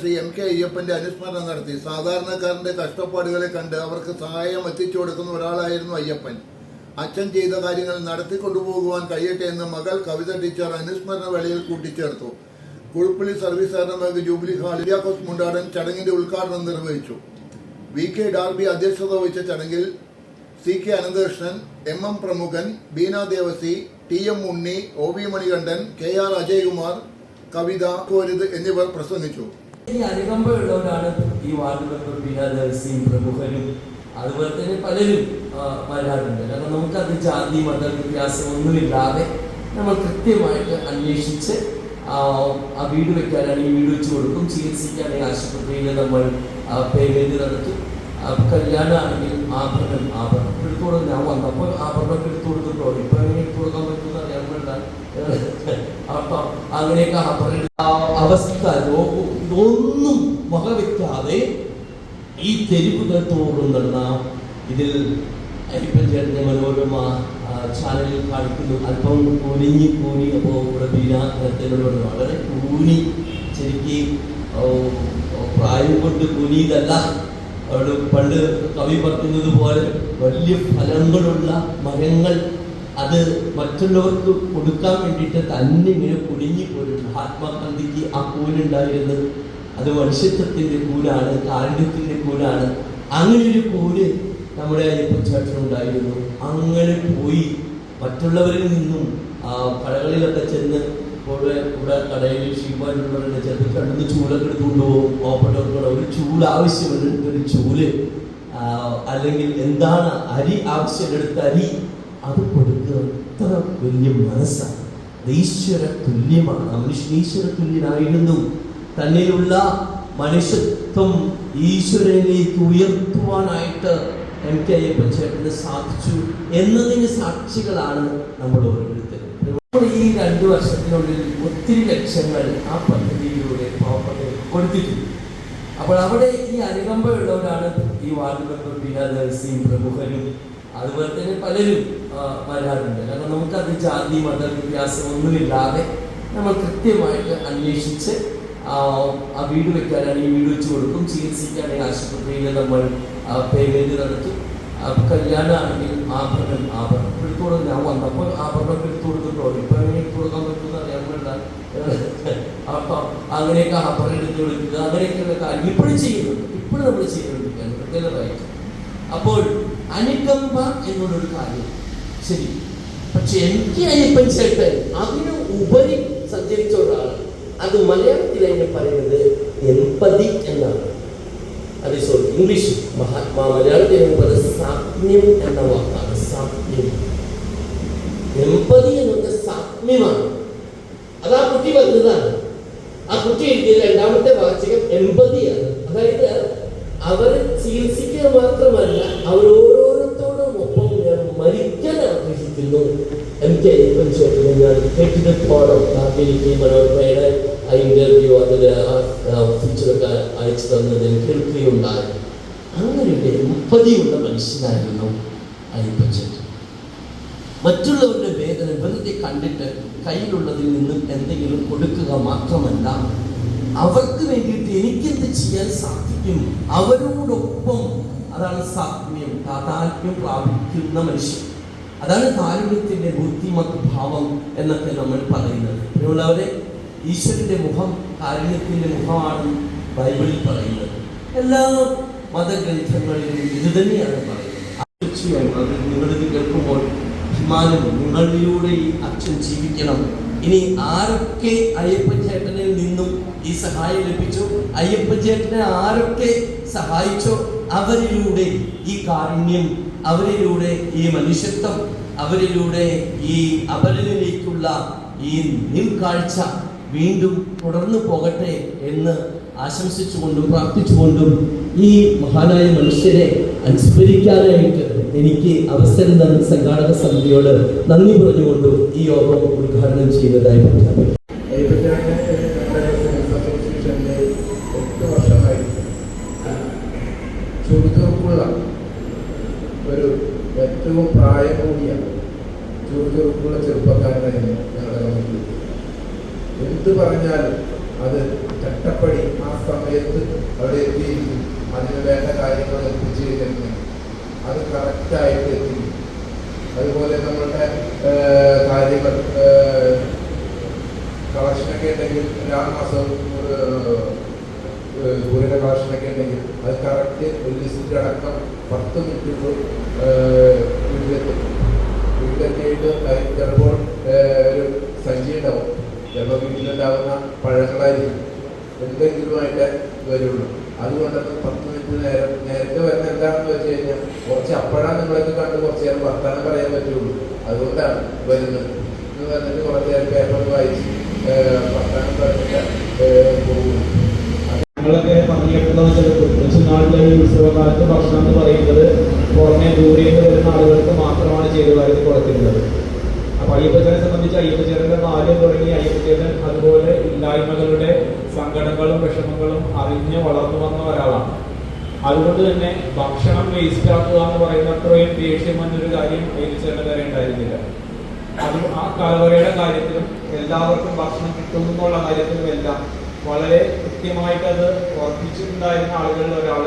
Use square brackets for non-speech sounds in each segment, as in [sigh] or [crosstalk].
Shri M K അയ്യപ്പന്റെ അനുസ്മരണം നടത്തി. സാധാരണക്കാരന്റെ കഷ്ടപ്പാടുകളെ കണ്ട് അവർക്ക് സഹായം എത്തിച്ചു കൊടുക്കുന്ന ഒരാളായിരുന്നു അയ്യപ്പൻ. അച്ഛൻ ചെയ്ത കാര്യങ്ങൾ നടത്തിക്കൊണ്ടുപോകുവാൻ കഴിയട്ടെ എന്ന് മകൾ കവിത ടീച്ചർ അനുസ്മരണ വേളയിൽ കൂട്ടിച്ചേർത്തു. Kuzhuppilly service bank jubilee hall Iliyakkos Mundadan ചടങ്ങിന്റെ ഉദ്ഘാടനം നിർവഹിച്ചു. വി കെ ഡാർബി അധ്യക്ഷത വഹിച്ച ചടങ്ങിൽ C K Ananthakrishnan M M Pramukhan Beena Devasi T M Unni O V Manikandan K R Ajayakumar Kavitha കോരിത് എന്നിവർ പ്രസംഗിച്ചു. ഈ അനുകമ്പയുള്ളവരാണ് ഈ വാർഡ് മെമ്പർ ബീനാദർസിയും പ്രമുഖരും അതുപോലെ തന്നെ പലരും വരാറുണ്ട്. കാരണം നമുക്കത് ജാതി മത വ്യത്യാസം ഒന്നുമില്ലാതെ നമ്മൾ കൃത്യമായിട്ട് അന്വേഷിച്ച് ആ, വീട് വെക്കാനാണെങ്കിൽ വീട് വെച്ച് കൊടുക്കും. ചികിത്സിക്കാണെങ്കിൽ ആശുപത്രിയിൽ നമ്മൾ പേയ്മെന്റ് നടത്തും. കല്യാണമാണെങ്കിൽ ആഭരണം ആഭരണം എടുത്തു കൊടുക്കും. ഞാൻ വന്നപ്പോൾ ആഭരണം എടുത്തു കൊടുത്തിട്ടോ ഇപ്പൊ എങ്ങനെ എടുത്തു കൊടുക്കാൻ പറ്റുന്ന അറിയാൻ വേണ്ട. അപ്പൊ അങ്ങനെയൊക്കെ അവസ്ഥ രോഗം ഇതൊന്നും വകവെക്കാതെ ഈ തെരുവുകൾ തോറും നടന്ന ഇതിൽ അരിപ്പൻ ചേട്ടന്റെ മനോരമ ചാനലിൽ കാണിക്കുന്നു. അല്പം കുനിഞ്ഞ് കൂനി അപ്പോൾ ഇവിടെ ബീന വളരെ കൂനി ശരിക്കും പ്രായം കൊണ്ട് കുനിയതല്ല അവിടെ പണ്ട് കവി പറയുന്നത് പോലെ വലിയ ഫലങ്ങളുള്ള മരങ്ങൾ അത് മറ്റുള്ളവർക്ക് കൊടുക്കാൻ വേണ്ടിയിട്ട് തന്നെ ഇങ്ങനെ പോരും മഹാത്മാഗാന്ധിക്ക് ആ കൂനുണ്ടായിരുന്നു. അത് മനുഷ്യത്വത്തിന്റെ കൂലാണ് കാരുണ്യത്തിന്റെ കൂലാണ് ഒരു കൂൽ നമ്മുടെ അയ്യപ്പൻ ചേട്ടനുണ്ടായിരുന്നു. അങ്ങനെ പോയി. മറ്റുള്ളവരിൽ നിന്നും കടകളിലൊക്കെ ചെന്ന് ഇവിടെ കടയിൽ ഷീമാനുള്ളവരുടെ ചെന്ന് കണ്ടുന്ന ചൂലൊക്കെ എടുത്തുകൊണ്ട് പോകും. ഓപ്പട്ടോടെ ഒരു ചൂട് ആവശ്യമുണ്ട്. ഒരു ചൂൽ അല്ലെങ്കിൽ എന്താണ് അരി ആവശ്യമെടുത്ത അരി അത് കൊടുക്കുക. വലിയ മനസ്സാണ്. ഈശ്വര തുല്യമാണ് മനുഷ്യൻ ഈശ്വര തുല്യനായിരുന്നു തന്നിലുള്ള മനുഷ്യത്വം ഈശ്വരനിലേക്ക് ഉയർത്തുവാനായിട്ട് എം കെ അയ്യപ്പൻ ചേട്ടന് സാധിച്ചു എന്നതിന് സാക്ഷികളാണ് നമ്മൾ ഓരോരുത്തരും. ഈ രണ്ടു വർഷത്തിനുള്ളിൽ ഒത്തിരി ലക്ഷങ്ങൾ ആ പദ്ധതിയിലൂടെ പാവപ്പെട്ടവർക്ക് കൊടുത്തിട്ടുണ്ട്. അപ്പോൾ അവിടെ ഈ അനുകമ്പയുള്ളവരാണ് ഈ വാർഡ് മെമ്പർ ബീനാദർസിയും പ്രമുഖരും അതുപോലെ തന്നെ പലരും വരാറുണ്ട്. കാരണം നമുക്കത് ജാതി മത വ്യത്യാസം ഒന്നുമില്ലാതെ നമ്മൾ കൃത്യമായിട്ട് അന്വേഷിച്ച് ആ, വീട് വെക്കാനാണ് ഈ വീട് വെച്ച് കൊടുക്കും. ചികിത്സിക്കാണെങ്കിൽ ആശുപത്രിയിൽ നമ്മൾ പേയ്മെന്റ് നടത്തും. കല്യാണമാണെങ്കിൽ ആഭരണം ആഭരണം. എടുത്തു കൊടുക്കും ഞാൻ വന്നപ്പോൾ ആഭരണം എടുത്തു കൊടുത്തിട്ടോ ഇപ്പൊ എങ്ങനെ എടുത്തു കൊടുക്കാൻ പറ്റുന്ന അറിയാൻ വേണ്ട [laughs] അപ്പൊ അങ്ങനെയൊക്കെ ആഭരണം എടുത്തു കൊടുക്കുക അങ്ങനെയൊക്കെയുള്ള കാര്യം ഇപ്പോഴും ചെയ്യുന്നുണ്ട്. ഇപ്പോഴും നമ്മൾ ചെയ്യുന്നുണ്ട്. അപ്പോൾ അനുകമ്പ എന്നുള്ളൊരു കാര്യം ശരി. പക്ഷെ എനിക്ക് അയ്യപ്പൻ ചേട്ടൻ അതിന് ഉപരി സഞ്ചരിച്ച ഒരാളാണ്. അത് മലയാളത്തിൽ അതിനെ പറയുന്നത് എൺപതി എന്നാണ്. അത് സോറി ഇംഗ്ലീഷ് മഹാത്മാ മലയാളത്തിൽ പറയുന്നത് സാത്മ്യം എന്ന വാക്കാണ് സാത്മ്യം എൺപതി എന്ന് പറഞ്ഞ സാത്മ്യമാണ് അത് ആ കുട്ടി വന്നതാണ് ആ കുട്ടി എഴുതിയ രണ്ടാമത്തെ വാചകം എൺപതിയാണ്. അതായത് അവർ ചികിത്സിക്കുക മാത്രമല്ല അവർ ഞാൻ കേട്ടിട്ട് പോകണം കാർത്തിക് മനോരമയുടെ ആ അയച്ചു തന്നത് കേൾക്കുകയുണ്ടായി അങ്ങനെ ഒരു എമ്പതിയുള്ള മനുഷ്യനായിരുന്നു അയ്യപ്പച്ചൻ മറ്റുള്ളവരുടെ വേദന വെറുതെ കണ്ടിട്ട് കയ്യിലുള്ളതിൽ നിന്നും എന്തെങ്കിലും കൊടുക്കുക മാത്രമല്ല അവർക്ക് വേണ്ടിയിട്ട് എനിക്കെന്ത് ചെയ്യാൻ സാധിക്കും? അവരോടൊപ്പം അതാണ് സാത്മ്യം താതാത്മ്യം പ്രാപിക്കുന്ന മനുഷ്യൻ. അതാണ് താരുണ്യത്തിന്റെ ബുദ്ധിമത് ഭാവം എന്നൊക്കെ നമ്മൾ പറയുന്നത്. പ്രിയമുള്ളവരെ ഈശ്വരന്റെ മുഖം കാരുണ്യത്തിന്റെ മുഖമാണ് ബൈബിളിൽ പറയുന്നത്. എല്ലാ മതഗ്രന്ഥങ്ങളിലും ഇത് തന്നെയാണ് പറയുന്നത്. നിങ്ങളിത് കേൾക്കുമ്പോൾ അഭിമാനം നിങ്ങളിലൂടെ ഈ അച്ഛൻ ജീവിക്കണം. ഇനി ആരൊക്കെ അയ്യപ്പൻ ചേട്ടനിൽ നിന്നും ഈ സഹായം ലഭിച്ചു? അയ്യപ്പൻ ചേട്ടനെ ആരൊക്കെ സഹായിച്ചോ? അവരിലൂടെ ഈ കാരുണ്യം അവരിലൂടെ ഈ മനുഷ്യത്വം അവരിലൂടെ ഈ അപരനിലേക്കുള്ള ഈ നിൽക്കാഴ്ച വീണ്ടും തുടർന്നു പോകട്ടെ എന്ന് ആശംസിച്ചുകൊണ്ടും പ്രാർത്ഥിച്ചുകൊണ്ടും ഈ മഹാനായ മനുഷ്യരെ അനുസ്മരിക്കാനായിട്ട് എനിക്ക് അവസരം തന്ന സംഘാടക സമിതിയോട് നന്ദി പറഞ്ഞുകൊണ്ടും ഈ യോഗം ഉദ്ഘാടനം ചെയ്തതായി പ്രഖ്യാപിക്കുന്നു അസോസിയേഷന്റെ എട്ട് വർഷമായി ചുറുചുറുക്കുള്ള ഒരു ഏറ്റവും പ്രായം കൂടിയ ചുറുചുറുക്കുള്ള ചെറുപ്പക്കാരനായിരുന്നു ഞങ്ങളുടെ കമ്മിറ്റി എന്ത് പറഞ്ഞാലും അത് ചട്ടപ്പടി ആ സമയത്ത് അവിടെ എത്തിയിരിക്കും അതിന് വേണ്ട കാര്യങ്ങൾ എത്തിച്ചു കഴിഞ്ഞിട്ടുണ്ടെങ്കിൽ അത് കറക്റ്റായിട്ട് എത്തിക്കും അതുപോലെ നമ്മളുടെ കാര്യങ്ങൾ കളക്ഷനൊക്കെ ഉണ്ടെങ്കിൽ മാസവും ദൂര കളക്ഷനൊക്കെ ഉണ്ടെങ്കിൽ അത് കറക്റ്റ് ഒരു ലിസ്റ്റ് അടക്കം പത്ത് മിനിറ്റ് വീട്ടിലെത്തും. വീട്ടിലെത്തിയിട്ട് ചിലപ്പോൾ ഒരു സഞ്ചി ഉണ്ടാവും. ചിലപ്പോൾ വീട്ടിലുണ്ടാവുന്ന പഴങ്ങളായിരിക്കും. എന്തെങ്കിലുമായിട്ട് വരുള്ളൂ. അതുകൊണ്ടത് പത്ത് നേരത്തെ വരുന്നെന്താണെന്ന് വെച്ച് കഴിഞ്ഞാൽ കുറച്ച് അപ്പോഴാണ് നിങ്ങളൊക്കെ കണ്ട് കുറച്ച് നേരം വർത്താനം പറയാൻ പറ്റുള്ളൂ. അതുകൊണ്ടാണ് വരുന്നത്. എന്ന് പറഞ്ഞിട്ട് കുറച്ച് നേരം പേപ്പർ വായിച്ച് ഏഹ്, വർത്തമാനം പറഞ്ഞിട്ട് ഈ ഉത്സവകാലത്ത് ഭക്ഷണം എന്ന് പറയുന്നത് പുറമെ ദൂരേക്ക് വരുന്ന ആളുകൾക്ക് മാത്രമാണ് വരുത്തി കൊടുത്തിരുന്നത് അപ്പൊ അയ്യപ്പച്ചനെ സംബന്ധിച്ച് അയ്യപ്പച്ചേരന്റെ ബാല്യം തുടങ്ങി അയ്യപ്പച്ചേരൻ അതുപോലെ ഇല്ലായ്മകളുടെ സങ്കടങ്ങളും വിഷമങ്ങളും അറിഞ്ഞ് വളർന്നു വന്ന ഒരാളാണ്. അതുകൊണ്ട് തന്നെ ഭക്ഷണം വേസ്റ്റ് ആക്കുക എന്ന് പറയുന്ന അത്രയും ദേഷ്യം എന്നൊരു കാര്യം അയ്യപ്പച്ചേരന്റെ വരെ ഉണ്ടായിരുന്നില്ല. അത് ആ കലവറയുടെ കാര്യത്തിലും എല്ലാവർക്കും ഭക്ഷണം കിട്ടും എന്നുള്ള കാര്യത്തിലും എല്ലാം വളരെ കൃത്യമായിട്ട് അത് ഉറപ്പിച്ചിട്ടുണ്ടായിരുന്ന ആളുകളിൽ ഒരാൾ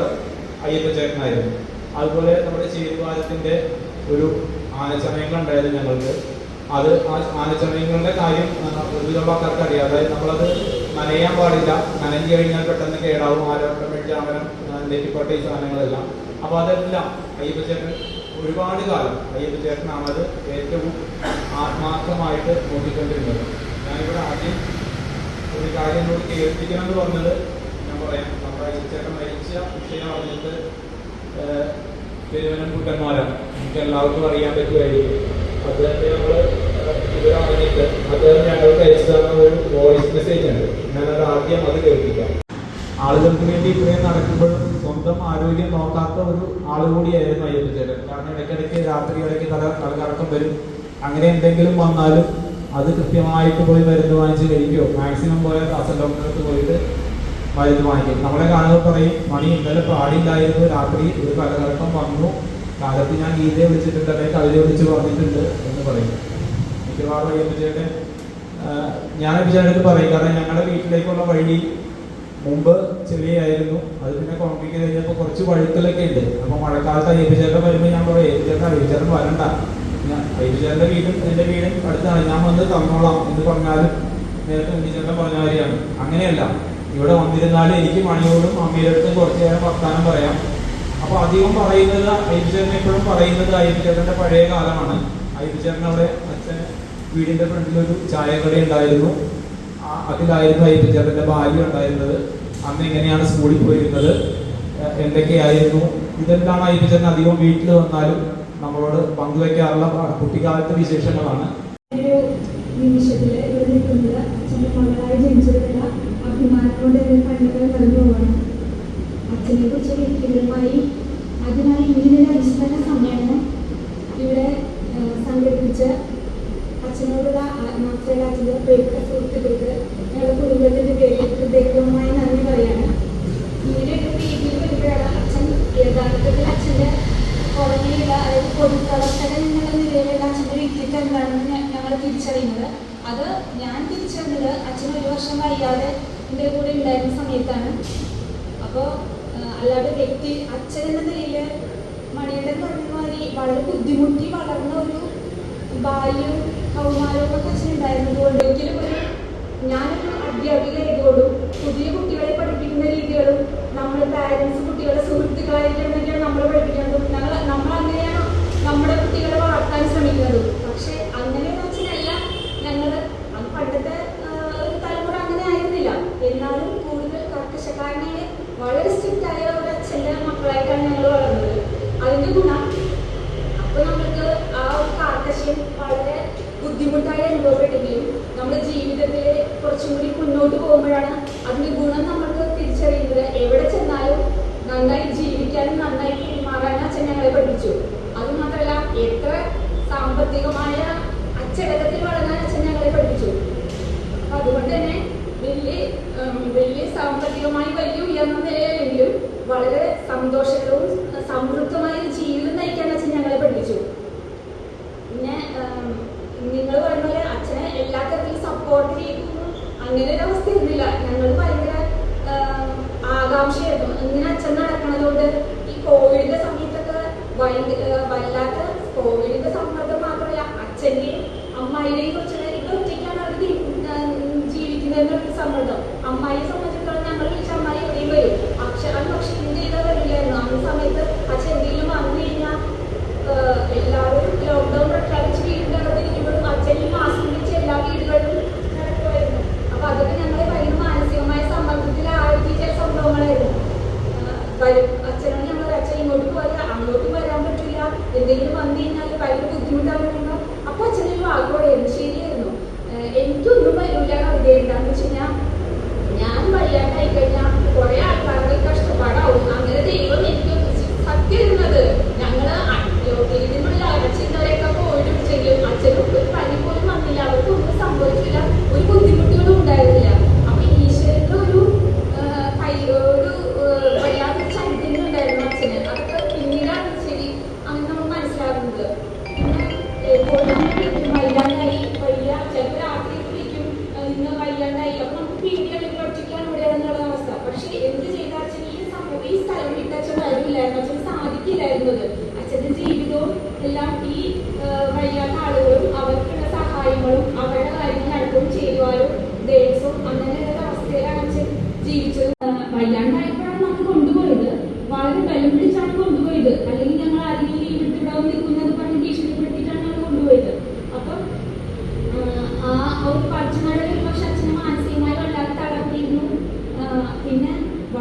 അയ്യപ്പച്ചേട്ടനായിരുന്നു അതുപോലെ നമ്മുടെ ചേരുവാരത്തിന്റെ ഒരു ആനച്ചമയങ്ങൾ ഉണ്ടായിരുന്നു ഞങ്ങൾക്ക്. അത് ആ ആനച്ചമയങ്ങളുടെ കാര്യം ആൾക്കാർക്ക് അറിയാം. അതായത് നമ്മളത് നനയാൻ പാടില്ല. നനഞ്ഞു കഴിഞ്ഞാൽ പെട്ടെന്ന് കേടാവും. ആരോഗ്യം വെച്ചാമരം നെറ്റിപ്പട്ട ഈ സാധനങ്ങളെല്ലാം. അപ്പോൾ അതെല്ലാം അയ്യപ്പച്ചേട്ടൻ ഒരുപാട് കാലം അയ്യപ്പച്ചേട്ടനാണ് അത് ഏറ്റവും ആത്മാർത്ഥമായിട്ട് നോക്കിക്കൊണ്ടിരുന്നത്. ഞാനിവിടെ ആദ്യം ഒരു കാര്യം എന്നോട് കേൾപ്പിക്കണം എന്ന് പറഞ്ഞത് ഞാൻ പറയാം. നമ്മുടെ അയ്യപ്പചേട്ടൻ മരിച്ച വിഷയം പറഞ്ഞിട്ട് തിരുവനം കുട്ടന്മാരാണ് നമുക്ക് എല്ലാവർക്കും അറിയാൻ പറ്റുമായിരിക്കും. അദ്ദേഹത്തെ നമ്മൾ ഇവരെ അറിഞ്ഞിട്ട് അദ്ദേഹം ഞങ്ങൾക്ക് അയച്ചു തന്ന ഒരു വോയിസ് മെസ്സേജ് ഉണ്ട്. ഞാനത് ആദ്യം അത് കേൾപ്പിക്കാം. ആളുകൾക്ക് വേണ്ടി ഇത്രയും നടക്കുമ്പോഴും സ്വന്തം ആരോഗ്യം നോക്കാത്ത ഒരു ആൾ കൂടിയായിരുന്നു അയ്യപ്പച്ചേട്ടൻ കാരണം ഇടയ്ക്കിടയ്ക്ക് രാത്രി ഇടയ്ക്ക് തല തലകറക്കം വരും. അങ്ങനെ എന്തെങ്കിലും വന്നാലും അത് കൃത്യമായിട്ട് പോയി മരുന്ന് വാങ്ങിച്ച് കഴിക്കുമോ മാക്സിമം പോയാൽ കാസൽ ഡോക്ടർക്ക് പോയിട്ട് മരുന്ന് വാങ്ങിക്കും. നമ്മളെ കാണുമ്പോൾ പറയും മണി ഇന്നലെ പാടില്ലായിരുന്നു രാത്രി ഒരു തലകറക്കം വന്നു. കാലത്ത് ഞാൻ ഗീതയെ വിളിച്ചിട്ടുണ്ട് അല്ലെങ്കിൽ കവിത വിളിച്ച് പറഞ്ഞിട്ടുണ്ട് എന്ന് പറയും. മിക്കവാറും അയ്യപ്പച്ചേട്ടൻ ഞാൻ വിചാരിച്ചിട്ട് പറയും. കാരണം ഞങ്ങളുടെ വീട്ടിലേക്കുള്ള വഴി മുമ്പ് ചെളിയായിരുന്നു. അത് പിന്നെ കോൺക്രീറ്റ് കഴിഞ്ഞപ്പോൾ കുറച്ച് വഴുക്കലൊക്കെ ഉണ്ട്. അപ്പോൾ മഴക്കാലത്ത് അയ്യപ്പച്ചേട്ടൻ വരുമ്പോൾ ഞാൻ പറയും അയ്യപ്പച്ചേട്ടൻ അയ്യപ്പച്ചേട്ടൻ വരണ്ട. ഞാൻ അയ്യപ്പച്ചേട്ടന്റെ വീടും എന്റെ വീടും അടുത്താണ്. ഞാൻ വന്ന് തന്നോളാം എന്ന് പറഞ്ഞാലും നേരത്തെ ഉണ്ണിച്ചേട്ടൻ പറഞ്ഞ കാര്യമാണ്. അങ്ങനെയല്ല. ഇവിടെ വന്നിരുന്നാലും എനിക്ക് മണിയോടും അമ്മയുടെ കുറച്ച് നേരം വർത്താനം പറയാം. അപ്പോൾ അധികം പറയുന്നത് അയ്യപ്പച്ചേട്ടൻ എപ്പോഴും പറയുന്നത് അയ്യപ്പച്ചേട്ടന്റെ പഴയ കാലമാണ്. അയ്യപ്പച്ചേട്ടൻ അവിടെ അച്ഛൻ വീടിന്റെ ഫ്രണ്ടിൽ ഒരു ചായക്കട ഉണ്ടായിരുന്നു. അതിലായിരുന്നു അയ്യപ്പച്ചേട്ടന്റെ ബാല്യം ഉണ്ടായിരുന്നത്. അന്ന് എങ്ങനെയാണ് സ്കൂളിൽ പോയിരുന്നത്? എന്തൊക്കെയായിരുന്നു? ഇതെല്ലാം അയ്യപ്പച്ചേട്ടൻ അധികം വീട്ടിൽ വന്നാലും നമ്മളോട് പങ്കുവെക്കാറുള്ള കുട്ടിക്കാലത്തെ വിശേഷങ്ങളാണ്? നിമിഷത്തിൽ ഇവിടെ നിൽക്കുന്നത് അതിനായി ഇങ്ങനൊരു അനുസ്മരണ സമ്മേളനം ഇവിടെ സംഘടിപ്പിച്ച് അച്ഛനോടുള്ള ആത്മാർത്ഥയുടെ അച്ഛന്റെ പ്രിയപ്പെട്ട സുഹൃത്തുക്കൾക്ക് ഞങ്ങളുടെ കുടുംബത്തിന്റെ പേരിൽ ഹൃദയപൂർവമായ നന്ദി പറയാണ് ഒരു രീതിയിൽ വരുമ്പോഴാണ് അച്ഛൻ യഥാർത്ഥത്തിൽ അച്ഛന്റെ പുറമേയുള്ള അതായത് പൊതുപ്രവർത്തകൻ എന്നുള്ള നിലയിലുള്ള അച്ഛന്റെ വ്യക്തിത്വം എന്താണെന്ന് ഞങ്ങൾ തിരിച്ചറിയുന്നത്. അത് ഞാൻ തിരിച്ചറിഞ്ഞത് അച്ഛൻ ഒരു വർഷം വൈകാതെ എന്റെ കൂടെ ഉണ്ടായിരുന്ന സമയത്താണ്. അപ്പോൾ അല്ലാതെ വ്യക്തി അച്ഛൻ എന്ന നിലയിൽ മണിയുടെ പറഞ്ഞ മാതിരി വളരെ ബുദ്ധിമുട്ടി വളർന്ന ഒരു ബാല്യവും ഒരിക്കലും ഒരു പുതിയ കുട്ടികളെ പഠിപ്പിക്കുന്ന രീതികളും നമ്മൾ പാരൻസ് കുട്ടികളെ സുഹൃത്തുക്കളായിട്ടുണ്ടെങ്കിൽ നമ്മൾ പഠിപ്പിക്കുന്നതും ഞങ്ങൾ നമ്മൾ അങ്ങനെയാണ് നമ്മുടെ കുട്ടികളെ വളർത്താൻ ശ്രമിക്കുന്നത് പക്ഷേ അങ്ങനെ ഒരു അച്ഛനല്ല ഞങ്ങൾ അത് പണ്ടത്തെ ആ, ഒരു തലമുറ അങ്ങനെ ആയിരുന്നില്ല എന്നാലും കൂടുതൽ കർക്കശക്കാരനെ വളരെ സ്ട്രിക്റ്റ് ആയ ഒരു അച്ഛന്റെ മക്കളായിട്ടാണ് ഞങ്ങൾ വളർന്നത് അതിന്റെ ഗുണം അപ്പൊ നമുക്ക് ആ ഒരു കാർക്കശ്യം വളരെ ബുദ്ധിമുട്ടായി അനുഭവപ്പെട്ടെങ്കിലും നമ്മുടെ ജീവിതത്തിൽ കുറച്ചും കൂടി മുന്നോട്ട് പോകുമ്പോഴാണ് അതിന്റെ ഗുണം നമുക്ക് തിരിച്ചറിയുന്നത്. എവിടെ ചെന്നാലും നന്നായി ജീവിക്കാനും നന്നായി പെരുമാറാനും അച്ഛൻ ഞങ്ങളെ പഠിപ്പിച്ചു. അത് മാത്രമല്ല എത്ര സാമ്പത്തികമായ അച്ചടക്കത്തിൽ വളരാൻ അച്ഛൻ ഞങ്ങളെ പഠിപ്പിച്ചു. അപ്പൊ അതുകൊണ്ട് തന്നെ വലിയ വലിയ സാമ്പത്തികമായി വലിയ ഉയർന്ന നിലയിലെങ്കിലും വളരെ സന്തോഷകരവും സമൃദ്ധമായ ജീവിതം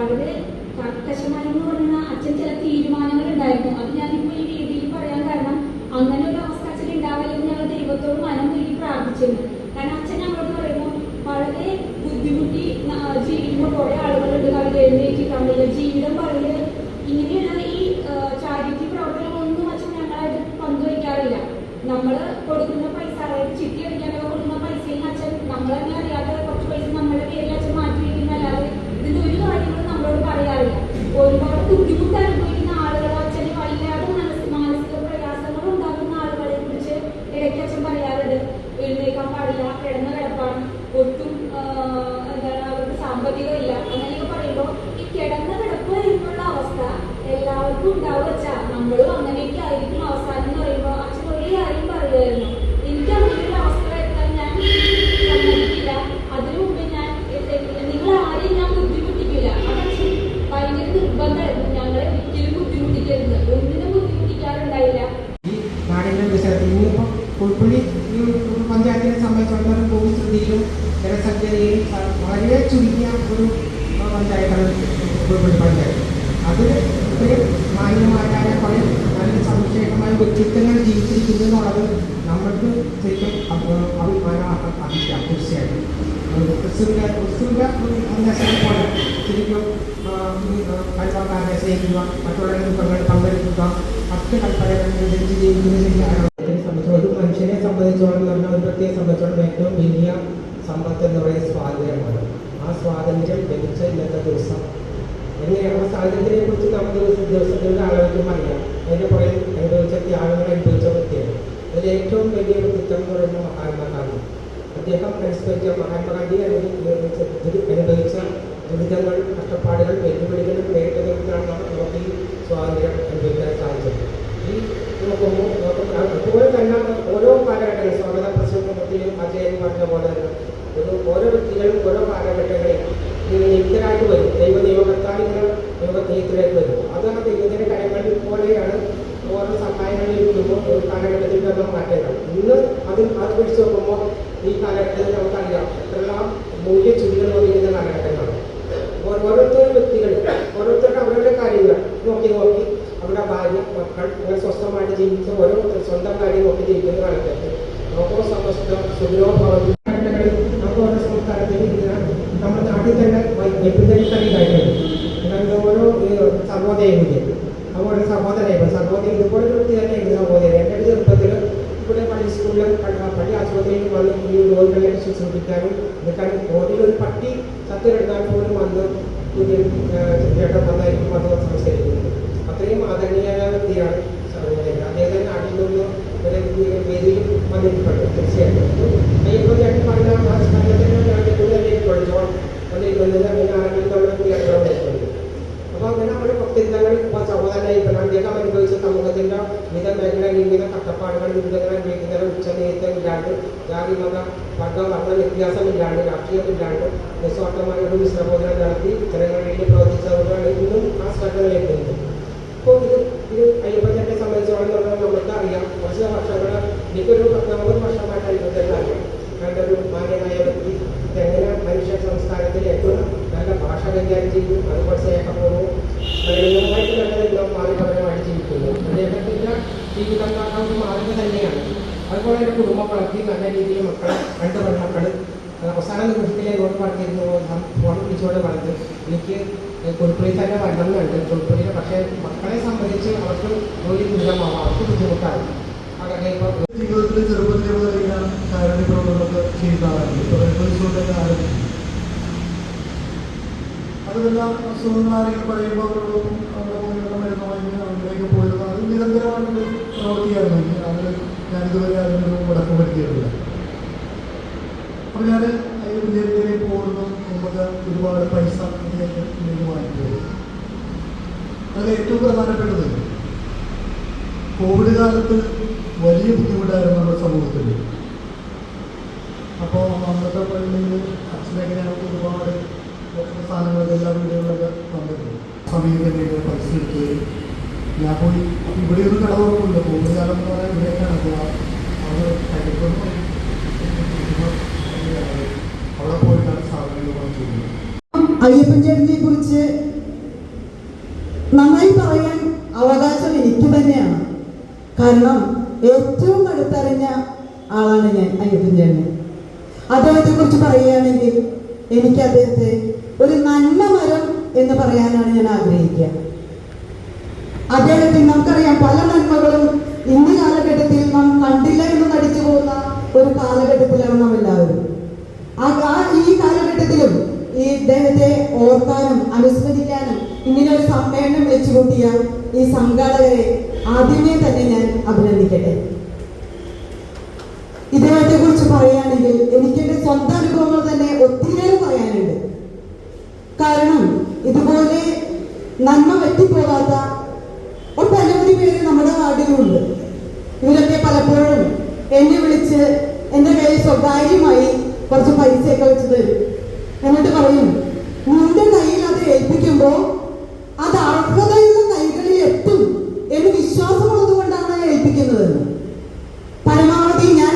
വളരെ കർക്കശമായി പറഞ്ഞ അച്ഛൻ ചില തീരുമാനങ്ങൾ ഉണ്ടായിരുന്നു അത് ഞാനിപ്പോ ഈ രീതിയിൽ പറയാൻ കാരണം അങ്ങനെ ഒരു ഒരു പഞ്ചായത്താണ് പഞ്ചായത്ത് അത് ഇവർ മാന്യമാരായ പല നല്ല സംശയമായ വ്യക്തിത്വങ്ങൾ ജീവിച്ചിരിക്കുന്നു നമ്മൾക്ക് ശരിക്കും അഭിമാനമാക്കാൻ സാധിക്കാം തീർച്ചയായിട്ടും ക്രിസ്തുവിന്റെ ക്രിസ്തുവിന്റെ സന്ദേശത്തെ പോലെ ശരിക്കും കഴിവക്കാരനെ സ്നേഹിക്കുക മറ്റുള്ളവരുടെ ദുഃഖങ്ങൾ പങ്കെടുക്കുക മറ്റ് കൽപ്പനകൾ അനുസരിച്ച് ജീവിക്കുന്നത് ശരിയാണ് സാഹചര്യത്തിനെ കുറിച്ച് നമുക്ക് ദിവസത്തിന്റെ ആളുകൾക്കും അറിയാം അതിന്റെ കുറേ അനുഭവിച്ച ത്യാഗങ്ങൾ അനുഭവിച്ച വ്യക്തിയാണ്. അതിൽ ഏറ്റവും വലിയ വ്യക്തിത്വം എന്ന് പറയുന്നത് മഹാത്മാഗാന്ധി അദ്ദേഹം അനുസ്മരിച്ച മഹാത്മാഗാന്ധി അനുഭവിച്ച അനുഭവിച്ച ദുരിതങ്ങൾ കഷ്ടപ്പാടുകൾ വെല്ലുവിളികളും നേരിട്ടതൊക്കെയാണ് നമുക്ക് ഈ സ്വാതന്ത്ര്യം അനുഭവിക്കാൻ സാധിച്ചത്. ഈ നോക്കുമ്പോൾ അതുപോലെ തന്നെ ഓരോ കാലഘട്ടങ്ങളിൽ സ്വാഗത പ്രസംഗത്തിലും അദ്ദേഹം പറഞ്ഞ പോലെ തന്നെ ഒരു ഓരോ വ്യക്തികളും ഓരോ കാലഘട്ടങ്ങളിൽ നിയുക്തനായിട്ട് വരും. ദൈവ നിയോഗത്താൽ ഇങ്ങനെ നിയുക്തനായിട്ട് വരും. അതാണ് ദൈവത്തിന്റെ കാര്യങ്ങളിൽ പോലെയാണ് ഓരോ സഹായങ്ങളിൽ ലഭിക്കുമ്പോൾ ഒരു കാലഘട്ടത്തിൽ നമ്മൾ മാറ്റേണ്ടത്. ഇന്ന് അത് അത് വെച്ച് നോക്കുമ്പോൾ ഈ കാലഘട്ടത്തിൽ നമുക്കറിയാം എത്രയെല്ലാം മൂല്യ ചുരുകൾ വന്നിരിക്കുന്ന കാലഘട്ടങ്ങളാണ്. ഓരോരുത്തരും വ്യക്തികൾ ഓരോരുത്തരുടെ അവരുടെ കാര്യങ്ങൾ നോക്കി നോക്കി അവരുടെ ഭാര്യ മക്കൾ ഇവരെ സ്വസ്ഥമായിട്ട് ജീവിച്ച ഓരോരുത്തർ സ്വന്തം കാര്യം നോക്കി ജീവിക്കുന്ന കാലഘട്ടത്തിൽ. ലോകോ സമസ്ത സുഖനോ ഉച്ചനീത്തമില്ലാണ്ട് ജാതി മത വർഗ വർണ വ്യത്യാസമില്ലാണ്ട് രാഷ്ട്രീയമില്ലാണ്ട് നിസ്വാർത്ഥമായ ഒരു വിശ്രമോദനം നടത്തി ജനങ്ങളുടെ വേണ്ടി പ്രവർത്തിച്ചതുകൊണ്ടാണ് ഇന്നും ആ സ്ഥലങ്ങളിലേക്ക് എത്തുന്നത് അപ്പോൾ ഇത് ഇത് അയ്യപ്പച്ചനെ സംബന്ധിച്ചോളം നമുക്കറിയാം കുറച്ച് വർഷങ്ങൾ എനിക്കൊരു പത്തൊമ്പത് വർഷമായിട്ട് അയ്യപ്പച്ചനെ അറിയാം നല്ലൊരു മാന്യനായ വ്യക്തി എങ്ങനെ മനുഷ്യ സംസ്കാരത്തിൽ ഏറ്റവും നല്ല ഭാഷ കൈകാര്യം ചെയ്യും അതുപോലെ സ്നേഹപൂർവം സ്മരണീയമായിട്ട് നല്ലതെല്ലാം മാതൃകപരമായിട്ട് ജീവിക്കുന്നു അദ്ദേഹത്തിന്റെ ജീവിതം ഒരു മാതൃക തന്നെയാണ് അതുപോലെ തന്നെ കുടുംബം വളർത്തി നല്ല രീതിയിൽ മക്കളെ രണ്ട് പെൺമക്കൾ അവസാന നിമിഷത്തിലെ എന്നോട് പറഞ്ഞിരുന്നു ഫോൺ വിളിച്ചുകൊണ്ട് പറഞ്ഞത് എനിക്ക് കുളിപ്പുഴയിൽ തന്നെ വരണമെന്നുണ്ട് കുളിപ്പുഴയിൽ പക്ഷേ മക്കളെ സംബന്ധിച്ച് അവർക്ക് ജോലി ദുരിതമാവും അവർക്ക് ബുദ്ധിമുട്ടാണ്. ജീവിതത്തിൽ പറയുമ്പോൾ അവരുടെ അവിടേക്ക് പോയിരുന്നു അത് നിരന്തരമായിട്ടുള്ള പ്രവൃത്തിയായിരുന്നു ഞാനിതുവരെ അതിനൊരു മുടക്കം വരുത്തിയിട്ടില്ല. അപ്പോൾ ഞാൻ ഈ വിദ്യാർത്ഥിയിലേക്ക് പോകുന്നു നമുക്ക് ഒരുപാട് പൈസ ഇതിലേക്ക് ഇതിലേക്ക് വാങ്ങിക്കുന്നത് അതിൽ ഏറ്റവും പ്രധാനപ്പെട്ടത് കോവിഡ് കാലത്ത് വലിയ ബുദ്ധിമുട്ടായിരുന്നു നമ്മുടെ സമൂഹത്തിൽ. അപ്പോൾ അന്നത്തെ പള്ളിയിൽ അച്ഛനൊക്കെ ഞങ്ങൾക്ക് ഒരുപാട് സാധനങ്ങളൊക്കെ എല്ലാ വീടുകളിലൊക്കെ തന്നിട്ടുണ്ട്. സമീപം പൈസ എടുത്ത് ഞാൻ പോയി ഇവിടെ ഒരു കട കോവിഡ് കാലം എന്ന് പറയാൻ ഇവിടെയൊക്കെയാണ് അപ്പോൾ അത് കഴിക്കുന്ന അവിടെ പോയിട്ടാണ് സാധനങ്ങൾ വാങ്ങിച്ചിരുന്നത് അയ്യപ്പൻ ചേട്ടനെ കുറിച്ച് നന്നായി പറയാൻ അവകാശം എനിക്ക് തന്നെയാണ്. കാരണം ഏറ്റവും അടുത്തറിഞ്ഞ ആളാണ് ഞാൻ അയ്യപ്പൻ ചേട്ടനെ അദ്ദേഹത്തെ കുറിച്ച് പറയുകയാണെങ്കിൽ എനിക്ക് അദ്ദേഹത്തെ ഒരു നല്ല മരം എന്ന് പറയാനാണ് ഞാൻ ആഗ്രഹിക്കുക. അദ്ദേഹത്തിന് നമുക്കറിയാം പല നന്മകളും ഇന്ന് കാലഘട്ടത്തിൽ നാം കണ്ടില്ല എന്ന് നടിച്ചു പോകുന്ന ഒരു കാലഘട്ടത്തിലാണ് നാം എല്ലാവരും. ആ ഈ കാലഘട്ടത്തിലും ഈ ഇദ്ദേഹത്തെ ഓർക്കാനും അനുസ്മരിക്കാനും ഇങ്ങനെ ഒരു സമ്മേളനം വിളിച്ചു കൂട്ടിയ ഈ സംഘാടകരെ ആദ്യമേ തന്നെ ഞാൻ അഭിനന്ദിക്കട്ടെ. ഇദ്ദേഹത്തെ കുറിച്ച് പറയുകയാണെങ്കിൽ എനിക്ക് എന്റെ സ്വന്തം അനുഭവങ്ങൾ തന്നെ ഒത്തിരിയേറെ പറയാനുണ്ട്. കാരണം ഇതുപോലെ നന്മ പറ്റിപ്പോകാത്ത പലപ്പോഴും എന്നെ വിളിച്ച് എന്റെ കയ്യിൽ സ്വകാര്യമായി കുറച്ച് പൈസയൊക്കെ വെച്ച് തരും. എന്നിട്ട് പറയും നിന്റെ കയ്യിൽ അത് ഏൽപ്പിക്കുമ്പോൾ അത് അർഹതയുള്ള കൈകളിൽ എത്തും എന്ന് വിശ്വാസമുള്ളത് കൊണ്ടാണ് ഏൽപ്പിക്കുന്നത് പരമാവധി ഞാൻ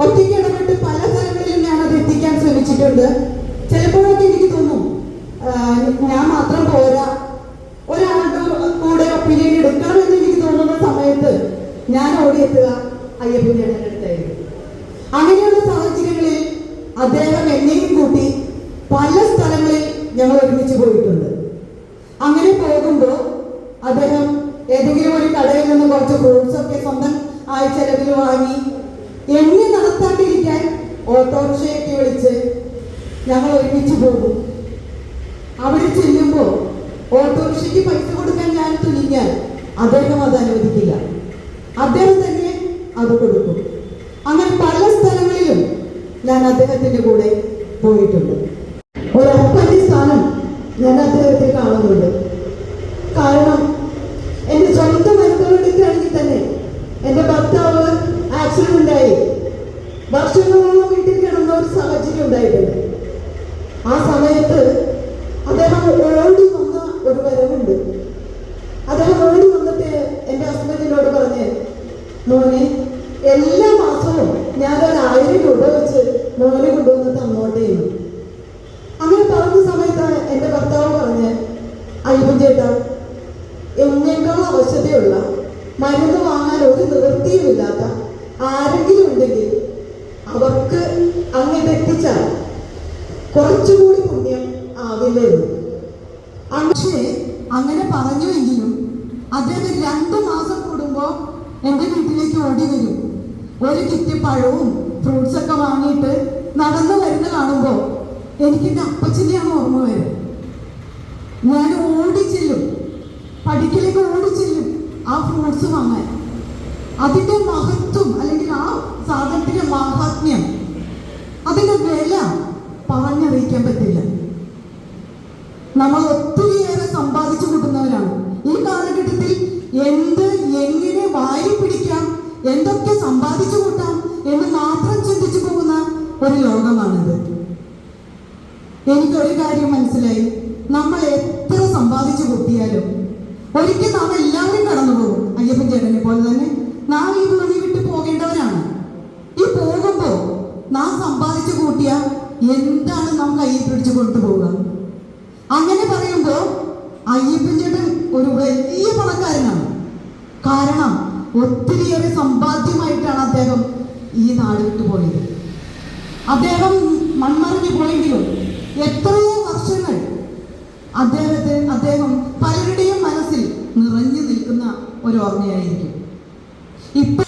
ഒറ്റയ്ക്ക് ഇടപെട്ട് പല സ്ഥലങ്ങളിലും ഞാൻ അത് എത്തിക്കാൻ ശ്രമിച്ചിട്ടുണ്ട് ചിലപ്പോഴൊക്കെ എനിക്ക് തോന്നും ആ, ഞാൻ മാത്രം പോരാ ഒരാളുടെ കൂടെ ഒപ്പീനിയൻ എടുക്കണമെന്ന് എനിക്ക് തോന്നുന്ന സമയത്ത് ഞാൻ ഓടിയെത്തുക അയ്യപ്പൻ ചേട്ടന്റെ അടുത്തായിരുന്നു അങ്ങനെയുള്ള സാഹചര്യങ്ങളിൽ അദ്ദേഹം എന്നെയും കൂട്ടി പല സ്ഥലങ്ങളിൽ ഞങ്ങൾ പോയിട്ടുണ്ട്. അങ്ങനെ പോകുമ്പോൾ അദ്ദേഹം ഏതെങ്കിലും ഒരു കടയിൽ നിന്ന് കുറച്ച് ഫ്രൂട്ട്സ് ഒക്കെ സ്വന്തം ആഴ്ചലവിൽ ചെലവിൽ വാങ്ങി എങ്ങനെ നടത്താണ്ടിരിക്കാൻ ഓട്ടോറിക്ഷയൊക്കെ വിളിച്ച് ഞങ്ങൾ ഒരുമിച്ച് പോകും. അവിടെ ചെല്ലുമ്പോൾ ഓട്ടോറിക്ഷയ്ക്ക് പൈസ കൊടുക്കാൻ ഞാൻ തുനിഞ്ഞാൽ അദ്ദേഹം അത് അനുവദിക്കില്ല. അദ്ദേഹം തന്നെ അത് കൊടുക്കും. അങ്ങനെ പല സ്ഥലങ്ങളിലും ഞാൻ അദ്ദേഹത്തിന്റെ കൂടെ പോയിട്ടുണ്ട്. ഒരു ഞാൻ അദ്ദേഹത്തെ കാണുന്നുണ്ട് കാരണം എന്റെ സ്വന്തം അനുഭവമെടുക്കുകയാണെങ്കിൽ തന്നെ എന്റെ ഭർത്താവ് ആക്സിഡന്റ് ഉണ്ടായി. വർഷങ്ങളോളം വീട്ടിൽ കിടന്ന ഒരു സാഹചര്യം ഉണ്ടായിട്ടുണ്ട് ആ സമയത്ത് അദ്ദേഹം ഓടി വന്ന ഒരു വരവുണ്ട് അദ്ദേഹം ഓടി വന്നിട്ട് എന്റെ ഹസ്ബൻഡിനോട് പറഞ്ഞ് മോനെ എല്ലാ മാസവും ഞാനൊരു ആയിരം രൂപ വെച്ച് മോനെ കൊണ്ടുവന്ന് തന്നോട്ടെ എന്ന് അങ്ങനെ പറഞ്ഞ സമയത്ത് എന്റെ ഭർത്താവ് പറഞ്ഞ് അയ്യപ്പൻ ചേട്ടാ എന്നേക്കാൾ ആവശ്യതയുള്ള മരുന്ന് വാങ്ങാൻ ഒരു നിവൃത്തിയുമില്ലാത്ത ആരെങ്കിലും ഉണ്ടെങ്കിൽ അവർക്ക് അങ്ങനെ എത്തിച്ചാൽ കുറച്ചുകൂടി പുണ്യം ആവില്ലേ ഉള്ളൂ. പക്ഷേ അങ്ങനെ പറഞ്ഞുവെങ്കിലും അദ്ദേഹം രണ്ടു മാസം കൂടുമ്പോൾ എന്റെ വീട്ടിലേക്ക് ഓടി വരും. ഒരു കിറ്റ് പഴവും ഫ്രൂട്ട്സ് ഒക്കെ വാങ്ങിയിട്ട് നടന്നു വരുന്ന കാണുമ്പോൾ എനിക്ക് എന്റെ അപ്പച്ചനെയാണ് ഓർമ്മ വരും ഞാൻ ഓടി ചെല്ലും. ഓടിച്ചെല്ലും ഓടി ചെല്ലും ആ ഫ്രൂട്ട്സ് വാങ്ങാൻ. അതിന്റെ മഹത്വം അല്ലെങ്കിൽ ആ സാധനത്തിന്റെ മാഹാത്മ്യം അതിന്റെ വില പറഞ്ഞറിയിക്കാൻ പറ്റില്ല. നമ്മൾ എന്തൊക്കെ സമ്പാദിച്ചു കൂട്ടാം എന്ന് മാത്രം ചിന്തിച്ചു പോകുന്ന ഒരു ലോകമാണിത്. എനിക്കൊരു കാര്യം മനസ്സിലായി. നമ്മൾ എത്ര സമ്പാദിച്ചു കൂട്ടിയാലും ഒരിക്കൽ നാം എല്ലാവരും കടന്നു പോകും. അയ്യപ്പൻ ചേട്ടനെ പോലെ തന്നെ നാം ഈ ഭൂമി വിട്ട് പോകേണ്ടവരാണ്. ഈ പോകുമ്പോ നാം സമ്പാദിച്ചു കൂട്ടിയ എന്താണ് നാം കയ്യിൽ പിടിച്ചു കൊണ്ടുപോവുക അങ്ങനെ പറയുമ്പോ അയ്യപ്പൻ ചേട്ടൻ ഒരു വലിയ പണക്കാരനാണ്. കാരണം ഒത്തിരിയേറെ സമ്പാദ്യമായിട്ടാണ് അദ്ദേഹം ഈ നാട് വിട്ടു പോയത്. അദ്ദേഹം മൺമറിഞ്ഞു പോയെങ്കിലും എത്രയോ വർഷങ്ങൾ അദ്ദേഹത്തെ അദ്ദേഹം പലരുടെയും മനസ്സിൽ നിറഞ്ഞു നിൽക്കുന്ന ഒരു ഓർമ്മയായിരിക്കും. ഇപ്പൊ